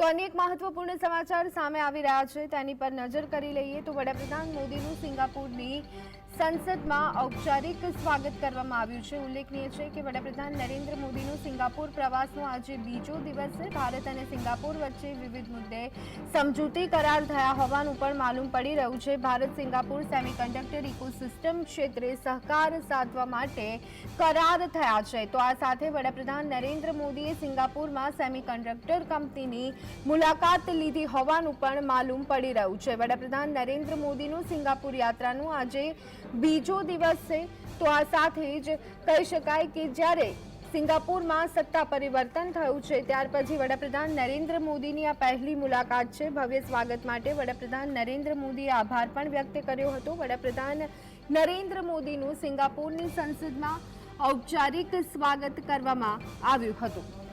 તો અનેક મહત્વપૂર્ણ સમાચાર સામે આવી રહ્યા છે. તેની પર નજર કરી લઈએ તો વડાપ્રધાન મોદીનું સિંગાપુરની સંસદમાં ઔપચારિક સ્વાગત કરવામાં આવ્યું છે. ઉલ્લેખનીય છે કે વડાપ્રધાન નરેન્દ્ર મોદીનું સિંગાપુર પ્રવાસનો આજે બીજો દિવસ છે. ભારત અને સિંગાપુર વચ્ચે વિવિધ મુદ્દે સમજૂતી કરાર થયા હોવાનું પણ માલુમ પડી રહ્યું છે. ભારત સિંગાપુર સેમિકન્ડક્ટર ઇકોસિસ્ટમ ક્ષેત્રે સહકાર સાધવા માટે કરાર થયા છે. તો આ સાથે વડાપ્રધાન નરેન્દ્ર મોદીએ સિંગાપુરમાં સેમિકન્ડક્ટર કંપનીની મુલાકાત લીધી હોવાનું પણ માલુમ પડી રહ્યું છે. વડાપ્રધાન નરેન્દ્ર મોદીનું સિંગાપુર યાત્રાનું આજે બીજો દિવસ છે. તો આ સાથે જ કહી શકાય કે જ્યારે સિંગાપુરમાં સત્તા પરિવર્તન થયું છે, ત્યાર પછી વડાપ્રધાન નરેન્દ્ર મોદીની આ પહેલી મુલાકાત છે. ભવ્ય સ્વાગત માટે વડાપ્રધાન નરેન્દ્ર મોદીએ આભાર પણ વ્યક્ત કર્યો હતો. વડાપ્રધાન નરેન્દ્ર મોદીનું સિંગાપુરની સંસદમાં ઔપચારિક સ્વાગત કરવામાં આવ્યું હતું.